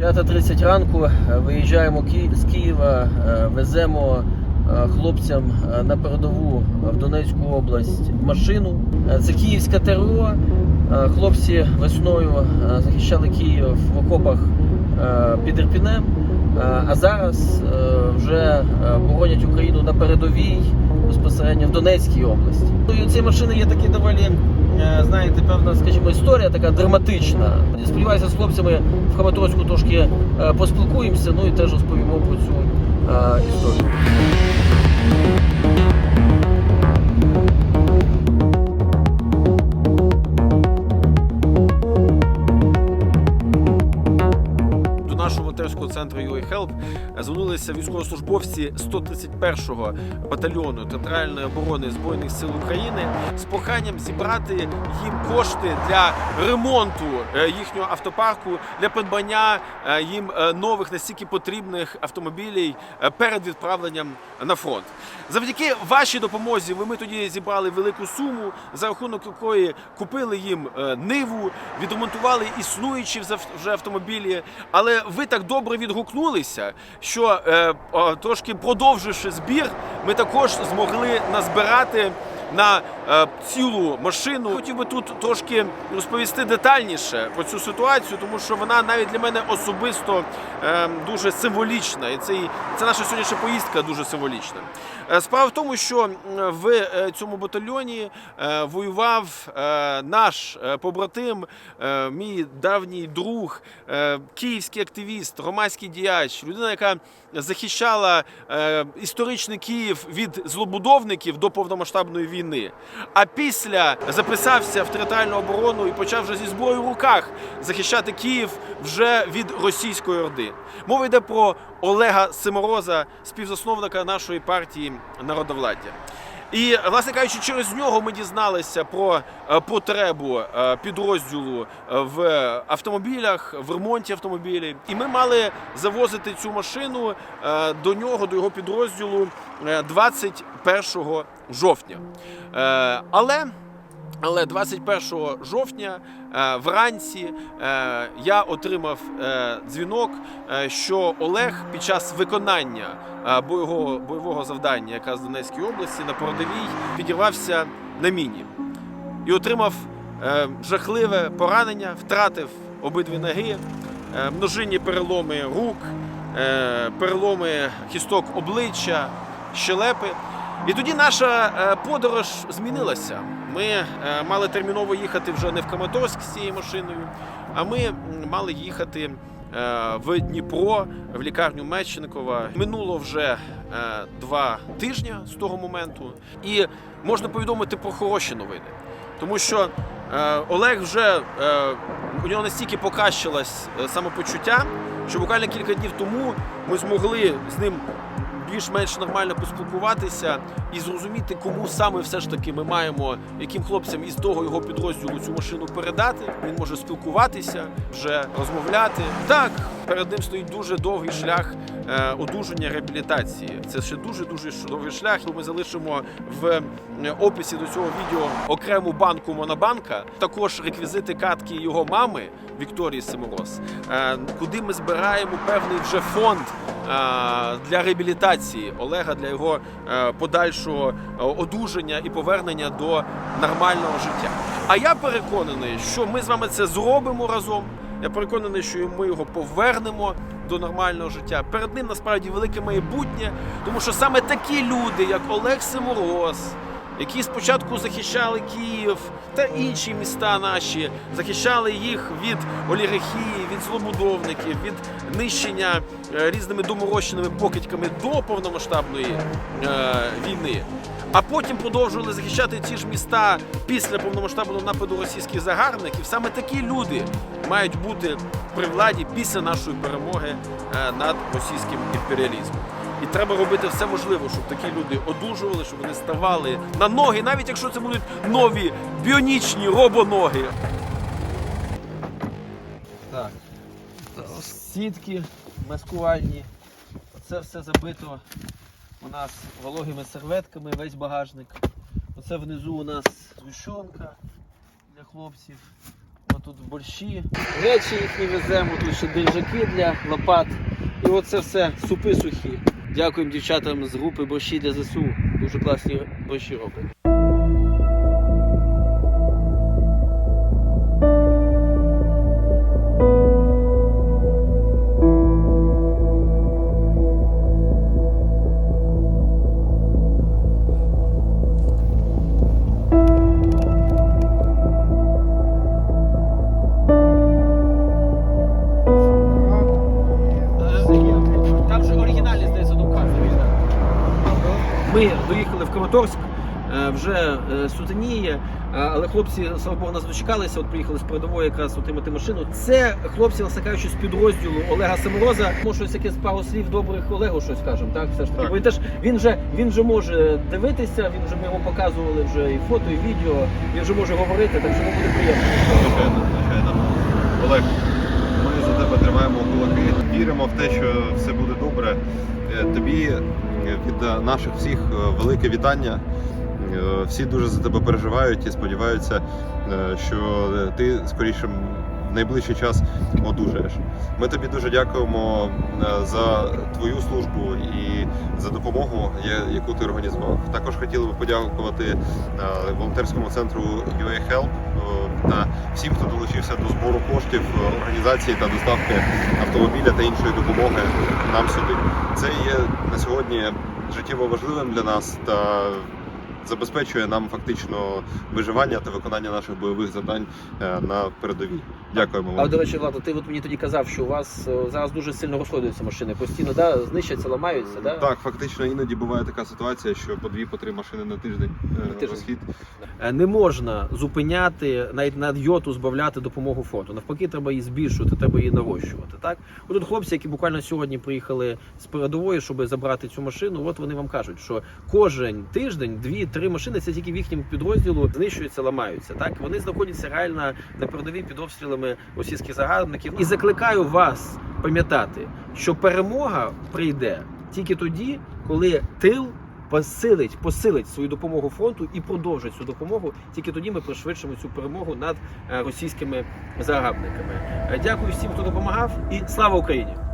5.30 ранку е, виїжджаємо з Києва, е, веземо е, хлопцям на передову в Донецьку область машину. Це київська ТРО. Хлопці весною захищали Київ в окопах під Ірпінем, а зараз вже боронять Україну на передовій безпосередньо в Донецькій області. І у ці машини є такі доволі, е, знаєте, певна, скажімо, історія така драматична. Сподіваюся, з хлопцями в Хаматорську трошки е, поспілкуємося, ну і теж розповімо про цю е, історію. Нашого волонтерського центру UA Help звернулися військовослужбовці 131-го батальйону територіальної оборони збройних сил України з проханням зібрати їм кошти для ремонту е, їхнього автопарку для придбання е, їм е, нових настільки потрібних автомобілів е, перед відправленням на фронт. Завдяки вашій допомозі ми тоді зібрали велику суму, за рахунок якої купили їм е, ниву, відремонтували існуючі вже- автомобілі. Але ви так добре відгукнулися, що е, трошки продовживши збір, ми також змогли назбирати. На е, цілу машину хотів би тут трошки розповісти детальніше про цю ситуацію, тому що вона навіть для мене особисто е, дуже символічна, і це, це наша сьогоднішня поїздка дуже символічна. Е, Справа в тому, що в цьому батальйоні воював наш побратим, мій давній друг, київський активіст, громадський діяч, людина, яка захищала історичний Київ від злобудовників до повномасштабної війни. А після записався в територіальну оборону і почав вже зі зброєю в руках захищати Київ вже від російської орди. Мова йде про Олега Симороза, співзасновника нашої партії народовладдя. І, власне кажучи, через нього ми дізналися про е, потребу е, підрозділу е, в автомобілях, в ремонті автомобілів. І ми мали завозити цю машину до нього, до його підрозділу е, 21 жовтня. Але але 21 жовтня е, вранці е, я отримав е, дзвінок, що Олег під час виконання бойового, бойового завдання, яка з Донецької області на Породовій, підірвався на міні і отримав жахливе поранення, втратив обидві ноги, множинні переломи рук, переломи кісток обличчя, щелепи. І тоді наша подорож змінилася. Ми е, мали терміново їхати вже не в Краматорськ з цією машиною, а ми мали їхати е, в Дніпро, в лікарню Мечникова. Минуло вже е, два тижні з того моменту, і можна повідомити про хороші новини. Тому що Олег вже у нього настільки покращилось самопочуття, що буквально кілька днів тому ми змогли з ним більш-менш нормально поспілкуватися і зрозуміти, кому саме все ж таки ми маємо, яким хлопцям із того його підрозділу цю машину передати. Він може спілкуватися, вже розмовляти. Так, перед ним стоїть дуже довгий шлях одужання реабілітації. Це ще дуже дуже довгий шлях. Ми залишимо в е, описі до цього відео окрему банку Монобанка, також реквізити картки його мами Вікторії Симороз, е, куди ми збираємо певний вже фонд е, для реабілітації Олега для його е, подальшого е, одужання і повернення до нормального життя. А я переконаний, що ми з вами це зробимо разом. Я переконаний, що ми його повернемо до нормального життя. Перед ним насправді велике майбутнє, тому що саме такі люди, як Олег Симороз, які спочатку захищали Київ та інші міста наші, захищали їх від олігархії, від злобудовників, від нищення е, різними доморощеними покидьками до повномасштабної е, війни. А потім продовжували захищати ті ж міста після повномасштабного нападу російських загарбників. Саме такі люди мають бути при владі після нашої перемоги е, над російським імперіалізмом. І треба робити все можливе, щоб такі люди одужували, щоб вони ставали на ноги, навіть якщо це будуть нові біонічні робоноги. Так. Сітки маскувальні. Це все забито у нас вологими серветками, весь багажник. Оце внизу у нас згущенка для хлопців. От тут борщі, речі їхні веземо, тут ще держаки для лопат. І оце все, супи сухі. Дякуємо дівчатам з групи борщі для ЗСУ. Дуже класні борщі роблять. Ми доїхали в Краматорськ, е, вже е, сутеніє, е, але хлопці, слава Богу, нас дочекалися. От приїхали з передової якраз отримати машину. Це хлопці, власне кажучи, з підрозділу Олега Самороза. Може, щось якесь пару слів добрих Олегу щось скажемо, так? Все ж таки. Так. Бо він теж він вже він вже може дивитися, він вже ми йому показували вже і фото, і відео. Він вже може говорити, так що йому буде приємно. Звичайно, звичайно. Олег, ми за тебе тримаємо кулаки, віримо в те, що все буде добре. Тобі від е, наших всіх е, велике вітання. Е, Всі дуже за тебе переживають і сподіваються, е, що е, ти скоріше в найближчий час одужаєш. Ми тобі дуже дякуємо е, за твою службу і за допомогу, яку ти організував. Також хотіли би подякувати е, волонтерському центру UA Help е, та всім, хто долучився до збору коштів, е, організації та доставки автомобіля та іншої допомоги нам сюди. Це є на сьогодні життєво важливим для нас та забезпечує нам фактично виживання та виконання наших бойових завдань е, на передовій. Дякуємо А до речі, Влада, ти от мені тоді казав, що у вас е, зараз дуже сильно розходуються машини, постійно да, знищаться, ламаються, да? Так, фактично іноді буває така ситуація, що по дві, по три машини на тиждень е, На тиждень. розхід. Е, Не можна зупиняти навіть на йоту збавляти допомогу фронту. Навпаки, треба її збільшувати, треба її нарощувати. Так, от тут хлопці, які буквально сьогодні приїхали з передової, щоб забрати цю машину. От вони вам кажуть, що кожен тиждень дві-три машини це тільки в їхньому підрозділу знищуються, ламаються. Так вони знаходяться реально на передовій під обстрілами російських загарбників. І закликаю вас пам'ятати, що перемога прийде тільки тоді, коли тил посилить, посилить свою допомогу фронту і продовжить цю допомогу. Тільки тоді ми пришвидшимо цю перемогу над е, російськими загарбниками. Е, Дякую всім, хто допомагав, і слава Україні!